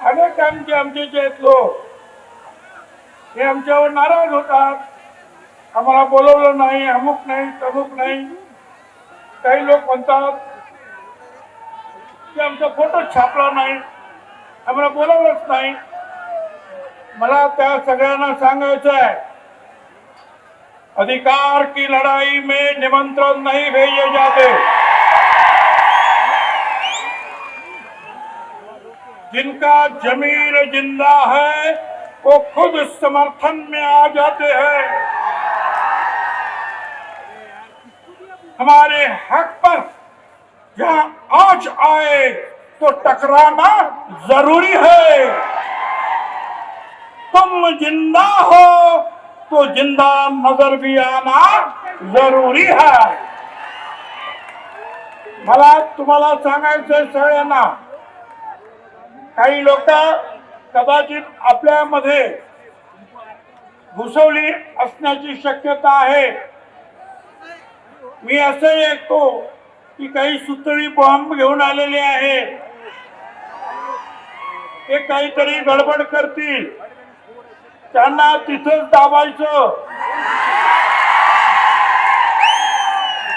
अनेक आमचे आमचे जे आहेत लोक हे आमच्यावर नाराज होतात. आम्हाला बोलवलं नाही अमुक नाही तमुक नाही. काही लोक म्हणतात की आमचा फोटो छापला नाही आम्हाला बोलवलंच नाही. मला त्या सगळ्यांना सांगायचं आहे अधिकार की लढाई में निमंत्रण नहीं भेजे जाते. जिनका जमीर ज़िंदा है, वो खुद समर्थन में आ जाते हैं। हमारे हक पर जहाँ आज आए तो टकराना ज़रूरी है। तुम ज़िंदा हो तो ज़िंदा नज़र भी आना ज़रूरी है। मला तुम्हाला सांगायचंय सगळ्यांना काही लोक कदाचित आपल्यामध्ये घुसवली असण्याची शक्यता आहे. मी असं ऐकतो की काही सुतळी बॉम्ब घेऊन आलेले आहे. ते काहीतरी गडबड करतील. त्यांना तिथंच दाबायचं.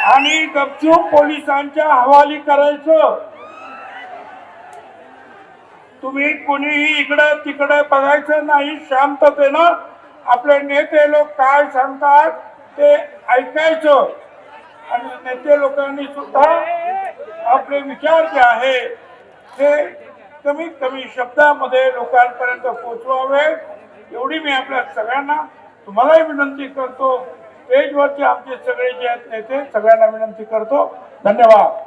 आणि गपचूप पोलिसांच्या हवाली करायचं. तुम्ही कुणीही इकडे तिकडे बघायचं नाही शांततेनं आपले नेते लोक काय सांगतात ते ऐकायचं. आणि नेते लोकांनी सुद्धा आपले विचार जे आहे ते कमीत कमी शब्दामध्ये लोकांपर्यंत पोहोचवावे एवढी मी आपल्या सगळ्यांना तुम्हालाही विनंती करतो. पेजवरचे आमचे सगळे जे आहेत नेते सगळ्यांना विनंती करतो. धन्यवाद.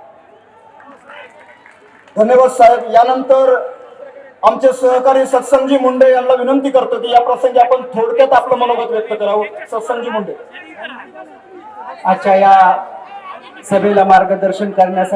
धन्यवाद साहेब. यानंतर आमचे सहकारी सत्संगजी मुंडे यांना विनंती करतो की या प्रसंगी आपण थोडक्यात आपलं मनोगत व्यक्त करावं. सत्संगजी मुंडे. आजच्या या सभेला मार्गदर्शन करण्यासाठी